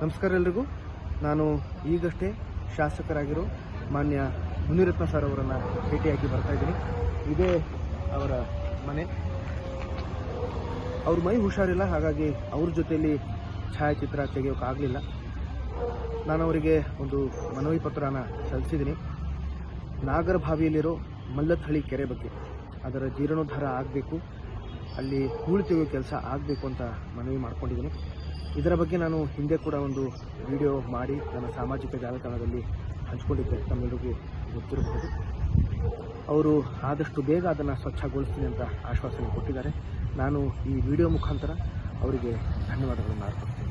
ನಮಸ್ಕಾರ ಎಲ್ರಿಗೂ. ನಾನು ಈಗಷ್ಟೇ ಶಾಸಕರಾಗಿರೋ ಮಾನ್ಯ ಮುನಿರತ್ನ ಸರ್ ಅವರನ್ನು ಭೇಟಿಯಾಗಿ ಬರ್ತಾ ಇದ್ದೀನಿ. ಇದೇ ಅವರ ಮನೆ. ಅವ್ರ ಮೈ ಹುಷಾರಿಲ್ಲ, ಹಾಗಾಗಿ ಅವ್ರ ಜೊತೆಯಲ್ಲಿ ಛಾಯಾಚಿತ್ರ ತೆಗೆಯೋಕ್ಕಾಗಲಿಲ್ಲ ನಾನು ಅವರಿಗೆ ಒಂದು ಮನವಿ ಪತ್ರನ ಸಲ್ಲಿಸಿದ್ದೀನಿ. ನಾಗರಭಾವಿಯಲ್ಲಿರೋ ಮಲ್ಲತ್ಹಳ್ಳಿ ಕೆರೆ ಬಗ್ಗೆ. ಅದರ ಜೀರ್ಣೋದ್ಧಾರ ಆಗಬೇಕು, ಅಲ್ಲಿ ಹೂಳು ತೆಗೆಯೋ ಕೆಲಸ ಆಗಬೇಕು ಅಂತ ಮನವಿ ಮಾಡ್ಕೊಂಡಿದ್ದೀನಿ. ಇದರ ಬಗ್ಗೆ ನಾನು ಹಿಂದೆ ಕೂಡ ಒಂದು ವಿಡಿಯೋ ಮಾಡಿ ನನ್ನ ಸಾಮಾಜಿಕ ಜಾಲತಾಣದಲ್ಲಿ ಹಂಚಿಕೊಂಡಿದ್ದೆ. ತಮ್ಮೆಲ್ಲರಿಗೂ ಗೊತ್ತಿರಬಹುದು ಅವರು ಆದಷ್ಟು ಬೇಗ ಅದನ್ನು ಸ್ವಚ್ಛಗೊಳಿಸ್ತೀನಿ ಅಂತ ಆಶ್ವಾಸನೆ ಕೊಟ್ಟಿದ್ದಾರೆ. ನಾನು ಈ ವಿಡಿಯೋ ಮುಖಾಂತರ ಅವರಿಗೆ ಧನ್ಯವಾದಗಳನ್ನು ಅರ್ಪಿಸ್ತೀನಿ.